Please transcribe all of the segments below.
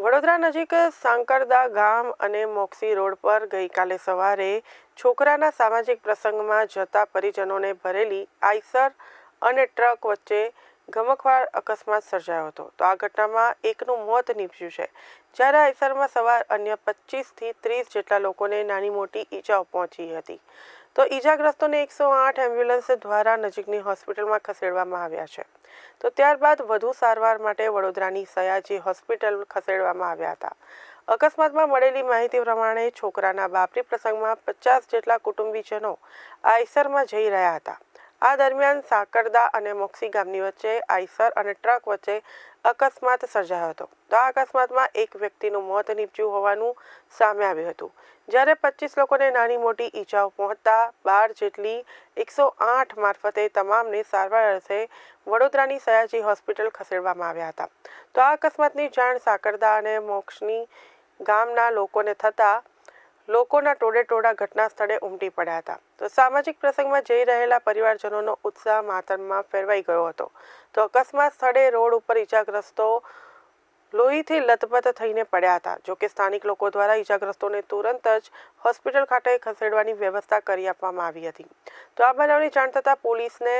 વડોદરા નજીક સાંકરદા ગામ અને મોક્ષી રોડ પર ગઈકાલે સવારે છોકરાના સામાજિક પ્રસંગમાં જતા પરિજનોને ભરેલી આઈસર અને ટ્રક વચ્ચે ગમકવાર અકસ્માત સર્જાયો હતો. તો આ ઘટનામાં એકનું મોત નીપજ્યું છે. જ્યારે આઈસરમાં સવાર અન્ય પચીસથી ત્રીસ જેટલા લોકોને નાની મોટી ઈજાઓ પહોંચી હતી. તો ઈજાગ્રસ્તોને એકસો આઠ એમ્બ્યુલન્સ દ્વારા નજીકની હોસ્પિટલમાં ખસેડવામાં આવ્યા છે. તો ત્યારબાદ વધુ સારવાર માટે વડોદરાની સયાજી હોસ્પિટલ ખસેડવામાં આવ્યા હતા. અકસ્માતમાં મળેલી માહિતી પ્રમાણે છોકરાના બાપરી પ્રસંગમાં પચાસ જેટલા કુટુંબીજનો આઈસરમાં જઈ રહ્યા હતા. આ દરમિયાન સાકરદા અને મોક્ષી ગામની વચ્ચે આઈસર અને ટ્રક વચ્ચે અકસ્માત સર્જાયો હતો. તો આ અકસ્માતમાં એક વ્યક્તિનું મોત નીપજ્યું હોવાનું સામે આવ્યું હતું. જ્યારે પચીસ લોકોને નાની મોટી ઈજાઓ પહોંચતા બાર જેટલી એકસો આઠ મારફતે તમામને સારવાર અર્થે વડોદરાની સયાજી હોસ્પિટલ ખસેડવામાં આવ્યા હતા. તો આ અકસ્માતની જાણ સાકરદા અને મોક્ષની ગામના લોકોને થતાં લોકોના ટોળે ટોળા ઘટના સ્થળે ઉમટી પડ્યા હતા. તો સામાજિક પ્રસંગમાં જઈ રહેલા પરિવારજનોનો ઉત્સાહ માતરમાં ફેરવાઈ ગયો હતો. તો અકસ્માત સ્થળે રોડ ઉપર ઈજાગ્રસ્તો લોહીથી લથપથ થઈને પડ્યા હતા. જોકે સ્થાનિક લોકો દ્વારા ઈજાગ્રસ્તોને તુરંત જ હોસ્પિટલ ખાતે ખસેડવાની વ્યવસ્થા કરી આપવામાં આવી હતી. તો આ બનાવની જાણ થતાં પોલીસને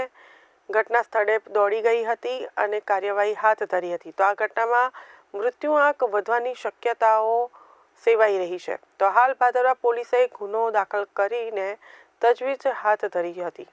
ઘટના સ્થળે દોડી ગઈ હતી અને કાર્યવાહી હાથ ધરી હતી. તો આ ઘટનામાં મૃત્યુઆંક વધવાની શક્યતાઓ સેવાઈ રહી છે. તો હાલ ભાદરવા પોલીસે ગુનો દાખલ કરીને તજવીજ હાથ ધરી હતી.